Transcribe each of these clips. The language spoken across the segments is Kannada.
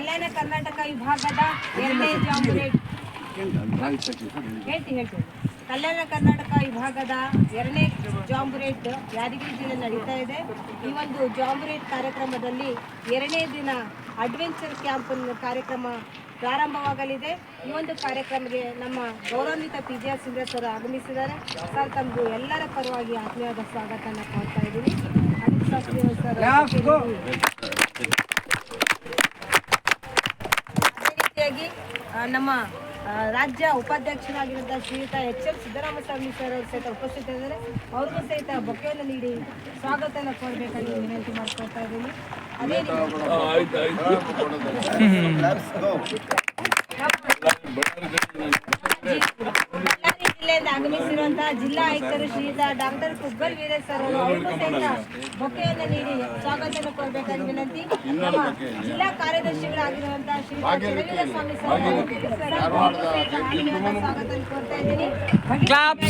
ಕಲ್ಯಾಣ ಕರ್ನಾಟಕ ವಿಭಾಗದ ಎರಡನೇ ಜಾಂಬುರೇಟ್ ಹೇಳ್ತೀನಿ ಹೇಳ್ತೀನಿ. ಕಲ್ಯಾಣ ಕರ್ನಾಟಕ ವಿಭಾಗದ ಎರಡನೇ ಜಾಂಬುರೇಟ್ ಯಾದಗಿರಿ ಜಿಲ್ಲೆ ನಡೀತಾ ಇದೆ. ಈ ಒಂದು ಜಾಂಬುರೇಟ್ ಕಾರ್ಯಕ್ರಮದಲ್ಲಿ ಎರಡನೇ ದಿನ ಅಡ್ವೆಂಚರ್ ಕ್ಯಾಂಪ್ ಕಾರ್ಯಕ್ರಮ ಪ್ರಾರಂಭವಾಗಲಿದೆ. ಈ ಒಂದು ಕಾರ್ಯಕ್ರಮಕ್ಕೆ ನಮ್ಮ ಗೌರವಾನ್ವಿತ ಪಿ ಜಿ ಆರ್ ಸರ್ ಆಗಮಿಸಿದ್ದಾರೆ. ಸರ್ ತಮ್ಮದು ಎಲ್ಲರ ಪರವಾಗಿ ಆತ್ಮೀಯವಾದ ಸ್ವಾಗತನ ಕೊಡ್ತಾ ಇದ್ದೀನಿ ಅನಿಲ್ ಶಾಸ್ತ್ರಿ ಅವರು ಸರ್ ಅದೇ ರೀತಿಯಾಗಿ ಆ, ನಮ್ಮ ರಾಜ್ಯ ಉಪಾಧ್ಯಕ್ಷರಾಗಿರುವಂತಹ ಶ್ರೀಯುತ ಎಚ್ ಎಲ್ ಸಿದ್ದರಾಮಸ್ವಾಮಿ ಸರ್ ಅವರು ಸಹಿತ ಉಪಸ್ಥಿತರಿದ್ದಾರೆ ಅವ್ರಿಗೂ ಸಹಿತ ಬೊಕ್ಕೆಯನ್ನು ನೀಡಿ ಸ್ವಾಗತನ ಕೊಡಬೇಕಾಗಿ ವಿನಂತಿ ಮಾಡ್ಕೊಳ್ತಾ ಇದ್ದೀನಿ. ಅದೇ ರೀತಿ ಆಗಮಿಸಿರುವಂತಹ ಜಿಲ್ಲಾ ಆಯುಕ್ತರು ಶ್ರೀಯುತ ಡಾಕ್ಟರ್ ಕುಬ್ಬಲ್ ವೀರೇಶ್ ಸರ್ ಅವರು ಅವ್ರಿಗೂ ಸಹಿತ ಬೊಕ್ಕೆಯನ್ನು ನೀಡಿ ಸ್ವಾಗತವನ್ನು ಕೊಡಬೇಕಾದ ವಿನಂತಿ. ನಮ್ಮ ಜಿಲ್ಲಾ ಕಾರ್ಯದರ್ಶಿಗಳಾಗಿರುವಂತಹ ಶ್ರೀ ಸ್ವಾಮಿ ಸರ್ ಕೋರ್ತಾ ಇದ್ದೀನಿ. ಮುಖ್ಯವಾಗಿ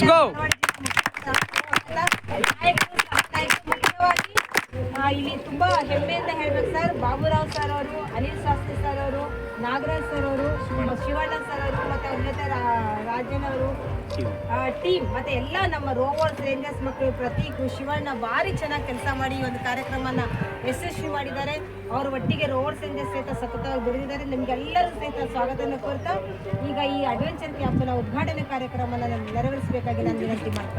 ಇಲ್ಲಿ ತುಂಬಾ ಹೆಮ್ಮೆಯಿಂದ ಹೇಳ್ಬೇಕು ಸರ್. ಬಾಬುರಾವ್ ಸರ್ ಅವರು ಅನಿಲ್ ಶಾಸ್ತ್ರಿ ಸರ್ ಅವರು ನಾಗರಾಜ್ ಸರ್ ಅವರು ಶಿವಣ್ಣ ಸರ್. ಅವರು ಮತ್ತೆ ಅವ್ರ ಜೊತೆ ರಾ- ರಾಜನ್ ಅವರು ಟೀಮ್ ಮತ್ತೆ ಎಲ್ಲ ನಮ್ಮ ರೋವರ್ಸ್ ರೇಂಜರ್ಸ್ ಮಕ್ಕಳು ಪ್ರತೀಕ್ ಶಿವಣ್ಣ ಭಾರಿ ಚೆನ್ನಾಗಿ ಕೆಲಸ ಮಾಡಿ ಈ ಒಂದು ಕಾರ್ಯಕ್ರಮನ ಯಶಸ್ವಿ ಮಾಡಿದ್ದಾರೆ. ಅವ್ರ ಒಟ್ಟಿಗೆ ರೋವರ್ಸ್ ರೇಂಜರ್ಸ್ ಸಹಿತ ಸತತವಾಗಿ ದುಡಿದಿದ್ದಾರೆ ನಿಮ್ಗೆಲ್ಲರೂ ಸಹಿತ ಸ್ವಾಗತವನ್ನು ಕೋರ್ತಾ ಈಗ ಈ ಅಡ್ವೆಂಚರ್ ಕ್ಯಾಂಪ್ನ ಉದ್ಘಾಟನೆ ಕಾರ್ಯಕ್ರಮನ ನೆರವೇರಿಸಬೇಕಾಗಿ ನಾನು ವಿನಂತಿ ಮಾಡ್ತೀನಿ.